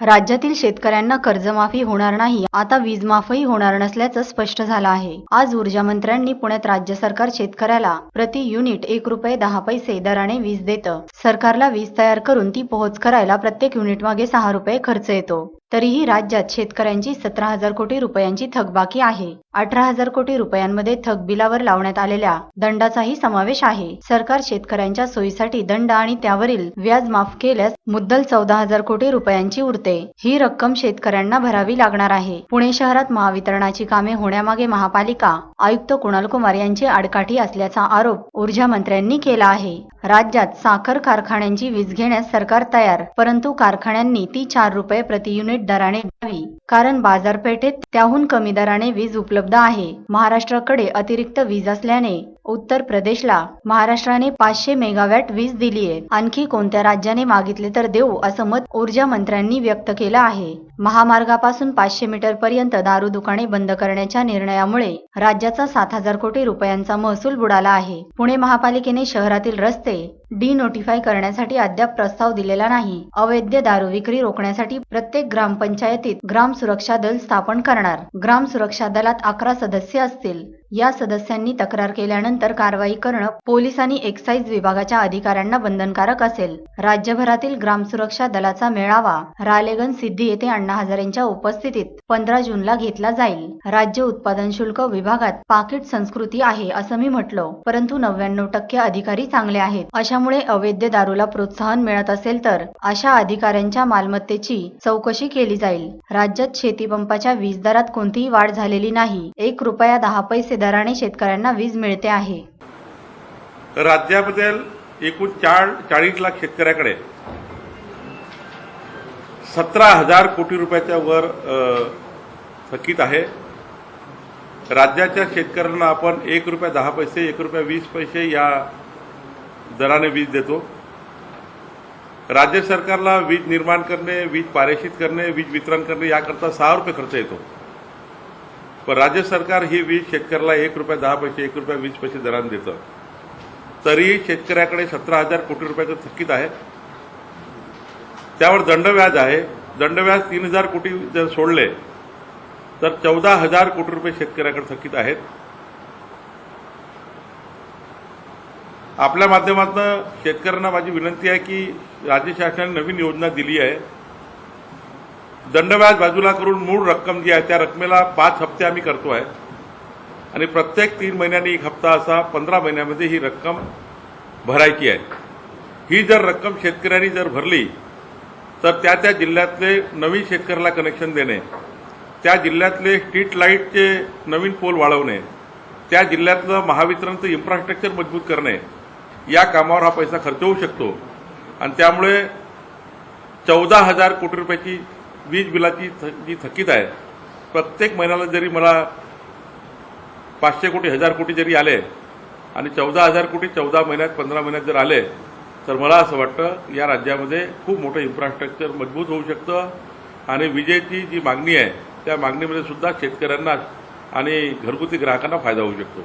राज्यातील शेतकऱ्यांना कर्जमाफी होणार नाही आता वीज माफही होणार नसल्याचं स्पष्ट झालं आहे. आज ऊर्जा मंत्र्यांनी पुण्यात राज्य सरकार शेतकऱ्याला प्रति युनिट एक रुपये दहा पैसे दराने वीज देतं. सरकारला वीज तयार करून ती पोहोच करायला प्रत्येक युनिट मागे सहा रुपये खर्च येतो. तरीही राज्यात शेतकऱ्यांची सतरा हजार कोटी रुपयांची थकबाकी आहे. अठरा हजार कोटी रुपयांमध्ये थकबिलावर लावण्यात आलेल्या दंडाचाही समावेश आहे. सरकार शेतकऱ्यांच्या सोयीसाठी दंड आणि त्यावरील व्याज माफ केल्यास मुद्दल चौदा हजार कोटी रुपयांची उरते. ही रक्कम शेतकऱ्यांना भरावी लागणार आहे. पुणे शहरात महावितरणाची कामे होण्यामागे महापालिका आयुक्त कुणाल कुमार यांची आडकाठी असल्याचा आरोप ऊर्जा मंत्र्यांनी केला आहे. राज्यात साखर कारखान्यांची वीज घेण्यास सरकार तयार परंतु कारखान्यांनी ती चार रुपये प्रति युनिट दराने द्यावी कारण बाजारपेठेत त्याहून कमी दराने वीज उपलब्ध आहे. महाराष्ट्राकडे अतिरिक्त वीज असल्याने उत्तर प्रदेशला महाराष्ट्राने पाचशे मेगावॅट वीज दिलीये आणखी कोणत्या राज्याने मागितले तर देऊ असं मत ऊर्जा मंत्र्यांनी व्यक्त केलं आहे. महामार्गापासून पाचशे मीटर पर्यंत दारू दुकाने बंद करण्याच्या निर्णयामुळे राज्याचा सात हजार कोटी रुपयांचा महसूल बुडाला आहे. पुणे महापालिकेने शहरातील रस्ते डी नोटिफाय करण्यासाठी अद्याप प्रस्ताव दिलेला नाही. अवैध दारू विक्री रोखण्यासाठी प्रत्येक ग्रामपंचायतीत ग्राम सुरक्षा दल स्थापन करणार. ग्राम सुरक्षा दलात अकरा सदस्य असतील. या सदस्यांनी तक्रार केल्यानंतर कारवाई करणं पोलीस आणि एक्साईज विभागाच्या अधिकाऱ्यांना बंधनकारक असेल. राज्यभरातील ग्राम सुरक्षा दलाचा मेळावा रालेगन सिद्धी येथे अण्णा हजारेंच्या उपस्थितीत पंधरा जूनला घेतला जाईल. राज्य उत्पादन शुल्क विभागात पाकिट संस्कृती आहे असं मी म्हटलं परंतु नव्याण्णव टक्के अधिकारी चांगले आहेत. अशामुळे अवैध दारूला प्रोत्साहन मिळत असेल तर अशा अधिकाऱ्यांच्या मालमत्तेची चौकशी केली जाईल. राज्यात शेतीपंपाच्या वीज दरात कोणतीही वाढ झालेली नाही. एक रुपया दहा पैसे दराने शेतकऱ्यांना वीज मिळते आहे. राज्याबद्दल एकूण चार चाळीस लाख शेतकऱ्याकडे सतरा हजार कोटी रुपयाच्या वर थकीत आहे. राज्याच्या शेतकऱ्यांना आपण एक रुपया दहा पैसे एक रुपया वीस पैसे या दराने वीज देतो. राज्य सरकारला वीज निर्माण करणे वीज पारेषित करणे वीज वितरण करणे याकरता सहा रुपये खर्च येतो. पण राज्य सरकार ही वीज शेतकऱ्याला एक रुपया दहा पैसे एक रुपया वीस पैसे दराने देतं. तरी शेतकऱ्याकडे सतरा हजार कोटी रुपयाचं थकीत आहे. त्यावर दंडव्याज आहे. दंडव्याज तीन हजार कोटी जर सोडले तर चौदा हजार कोटी रुपये शेतकऱ्याकडे थकीत आहेत. आपल्या माध्यमातून शेतकऱ्यांना माझी विनंती आहे की राज्य शासनाने नवीन योजना दिली आहे. दंडव्याज बाजूला करून मूळ रक्कम जी आहे त्या रकमेला पाच हप्ते आम्ही करतो आहे. आणि प्रत्येक तीन महिन्यांनी एक हप्ता असा पंधरा महिन्यामध्ये ही रक्कम भरायची आहे. ही जर रक्कम शेतकऱ्यांनी जर भरली तर त्या त्या जिल्ह्यातले नवीन शेतकऱ्याला कनेक्शन देणे त्या जिल्ह्यातले स्ट्रीट लाईटचे नवीन पोल वाढवणे त्या जिल्ह्यातलं महावितरणचं इन्फ्रास्ट्रक्चर मजबूत करणे या कामावर हा पैसा खर्च होऊ शकतो. आणि त्यामुळे चौदा हजार कोटी रुपयाची वीज बिलाची जी थकीत आहे प्रत्येक महिन्याला जरी मला पाचशे कोटी हजार कोटी जरी आले आणि चौदा हजार कोटी चौदा महिन्यात पंधरा महिन्यात जर आले तर मला असं वाटतं या राज्यामध्ये खूप मोठं इन्फ्रास्ट्रक्चर मजबूत होऊ शकतं आणि विजेची जी मागणी आहे त्या मागणीमध्ये सुद्धा शेतकऱ्यांना आणि घरगुती ग्राहकांना फायदा होऊ शकतो.